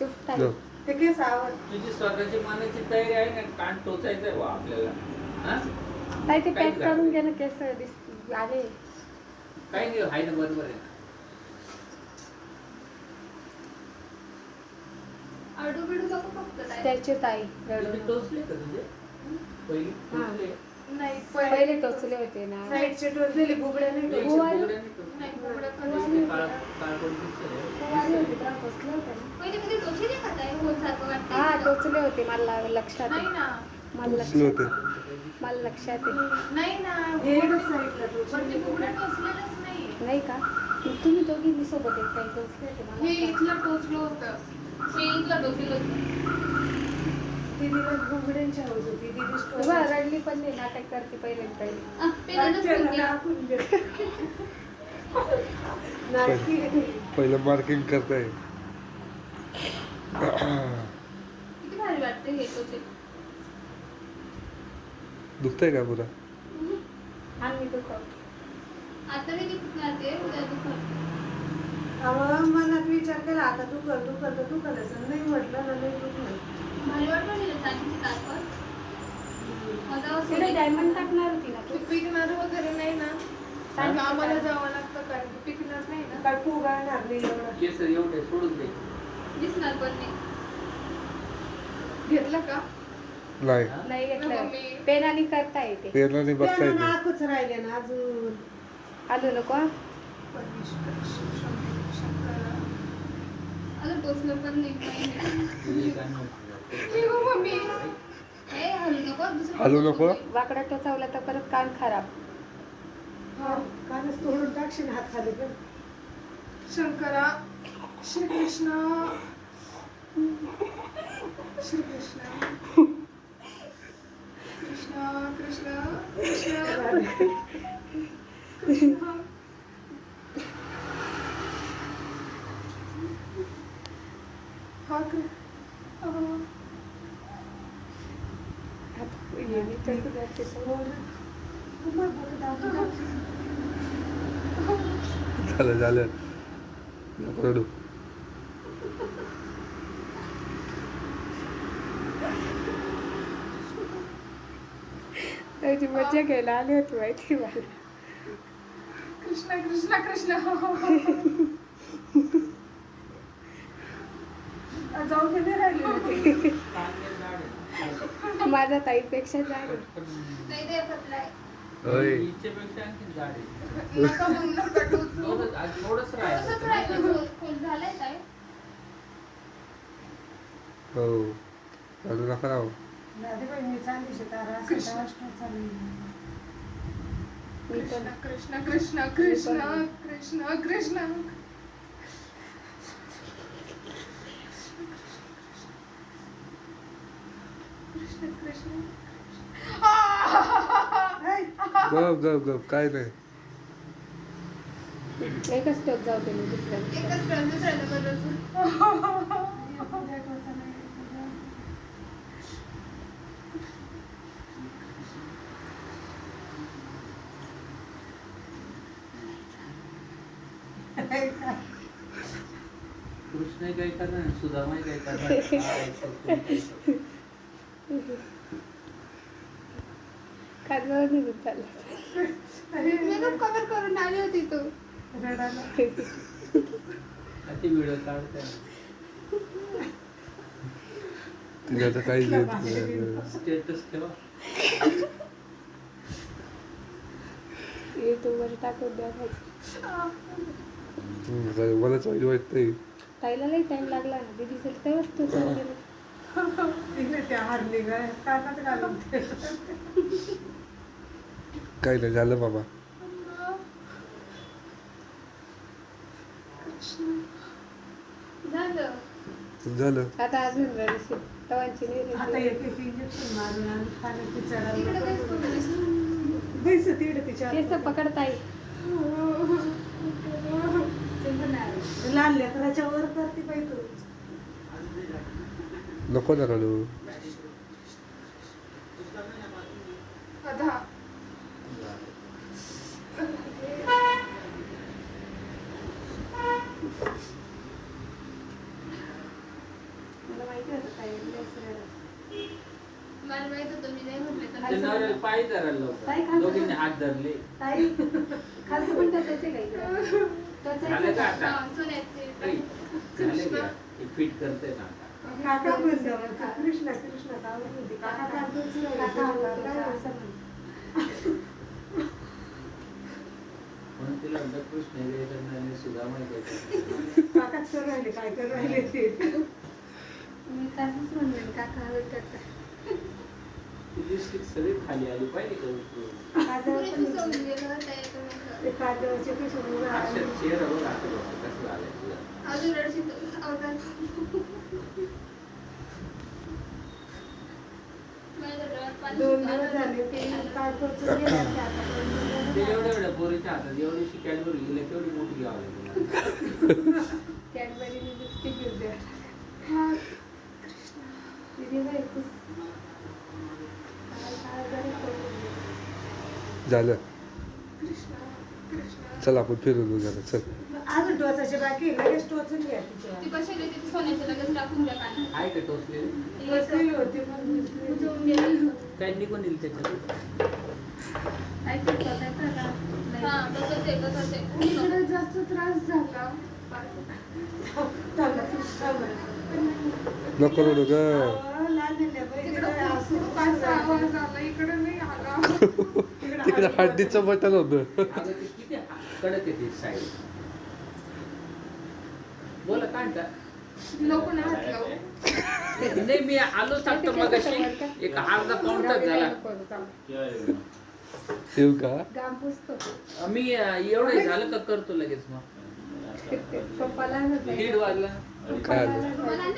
ते केस आवड तुझी स्वतःची मनाची तयारी आहे ना कान टोचायचंय बा आपल्याला. हा? ताई ते काय पॅक? करून घे ना केस दिस आले काही नाही आहे ना बरोबर आहे. आडू बिडू नको फक्त ताई. त्याचे ताई तुझे रडून टोचले का तुझे? पहिली. टोचले. नाही पहिले टोचले होते ना. साईडचे नाही टोचले. हा टोचले होते मला लक्षात मला लक्षात मला लक्षात नाही का? तुम्ही दोघी मी सोबत एक काही टोचले होते मला इथलं टोचलो होतं. इथलं टोचलं होतं. दीदीला घुंगड्यांची हौस होती. दीदी स्टोरी. रडली पण नाही नाटक करते पहिले. पहिले पहिलं मार्किंग करताय. दुखतय वाटते का पुरा? मनात विचार केला आता तू कर तू कर तू कर नाही म्हटलं ना नाही. दुखलं मला डायमंड टाकणार होती ना ते तू पिकणार वगैरे नाही ना आम्हाला? जावं लागतं कारण पिकणार नाही ना काय फुगाळणार नाही एवढं केस एवढे सोडून दे दिसणार पण नाही घेतलं का नाही? नाही घेतलं. पेनाने करता येते पेनाने बसता त्याला येते नाकच राहिले ना अजून आलो नको हा? अजून टोचलं पण नाही हलू नको? वाकडा टोचावला तर परत कान खराब. हा, कानच तोडून टाकशील हात खाली पण शंकरा श्रीकृष्ण. श्रीकृष्ण. कृष्ण कृष्ण कृष्ण. कृष्ण हा कृ अं, आता हे मी कसं करते हो तर. ना. तुम्हाला बोलू दाखवू का? झालं झालं. रडू. त्याची मजा घ्यायला आली होती माहिती मला. कृष्ण कृष्ण कृष्ण. जाऊन तिथे राहिली माझा ताईपेक्षा जाड हो. कृष्ण. कृष्ण कृष्ण कृष्ण कृष्ण कृष्ण. कृष्ण कृष्ण गप गप गप काय नाही एकच टोच जाऊ दे एकच प्रश्न राहिला बरं कृष्ण काय करणार? सुधामाई काय करणार काय करतो, काय करतो. कागदावर निघून चालला मेकअप कव्हर करून आली होती तू. किती व्हिडिओ काढताय. तिला तर काहीच येत नाही. स्टेटस ठेवा. युट्यूबवर टाकून द्या मलाच वाईट वाटतंय. ताईला लई टाइम लागला ना. दीदीचं तेव्हाच तो चाललेलं तिने त्या हारली गाय कानात घालून. काही नाही झालं बाबा. झालं. झालं. आता अजून रडशील. तवांची आता नाही एक एक इंजेक्शन मारून आणि खाण्यात तिकडे चढावलं काहीच करू नये. बैस तिकडे तिच्या केस पकडताई लहान लेकराच्या वर करते बाई तू. नको ना रडू. पाय धरायला दोघींनी हात धरले. खाली पण टचायचे काही टचायचे फिट करते ना काका कृष्ण कृष्ण काका काका काका. म्हणून तिला म्हणतात कृष्ण वेदन आणि. काकाच करू राहिले काय करू राहिले ते मी तसंच म्हणले काका हवे लिपस्टिक सगळी खाली आली पाहिजे का. ते काजळचे. चेहरा बघ आता बघ, कसं आलंय तुझं. अजून दोन दिवस झाले ते. काय आता पण ते एवढ्या पोरीच्या हातात एवढीशी कॅडबरी गेले तेवढी मोठी घ्यावं लागेल कॅडबरीने लिपस्टिक घेऊन द्या हा. दीदी बाई खूप काय काय जरी करून दे. झालं कृष्णा कृष्णा चल आपण फिरून झालं चल अजून टोचाचे बाकी आहे, लगेच टोचून घ्या ती तिच्यावर येते सोन्याचं लगेच टाकून द्या कानात. आहे का टोचलेली होती पण. उजवून गेला. काय निघून येईल त्याच्यात काय ते स्वतःचं का? हा, नाही. तसंच आहे, तसंच आहे. इकडे जास्त त्रास झाला. नको रडू ग आवाज आला, इकडे नाही आला. तिकडं हळदी हड्डीचं बटन होतं अगं ते किती कडक येते साईड बोला काय म्हणता? नको ना हात लावू. नाही मी आलो सांगतो मग एक अर्धा पाऊण तास झाला. येऊ का? गाम पुसतो. मी एवढं झालं का करतो लगेच मग. पप्पाला दीड वाजला. काय आलं पप्पाला मला नाही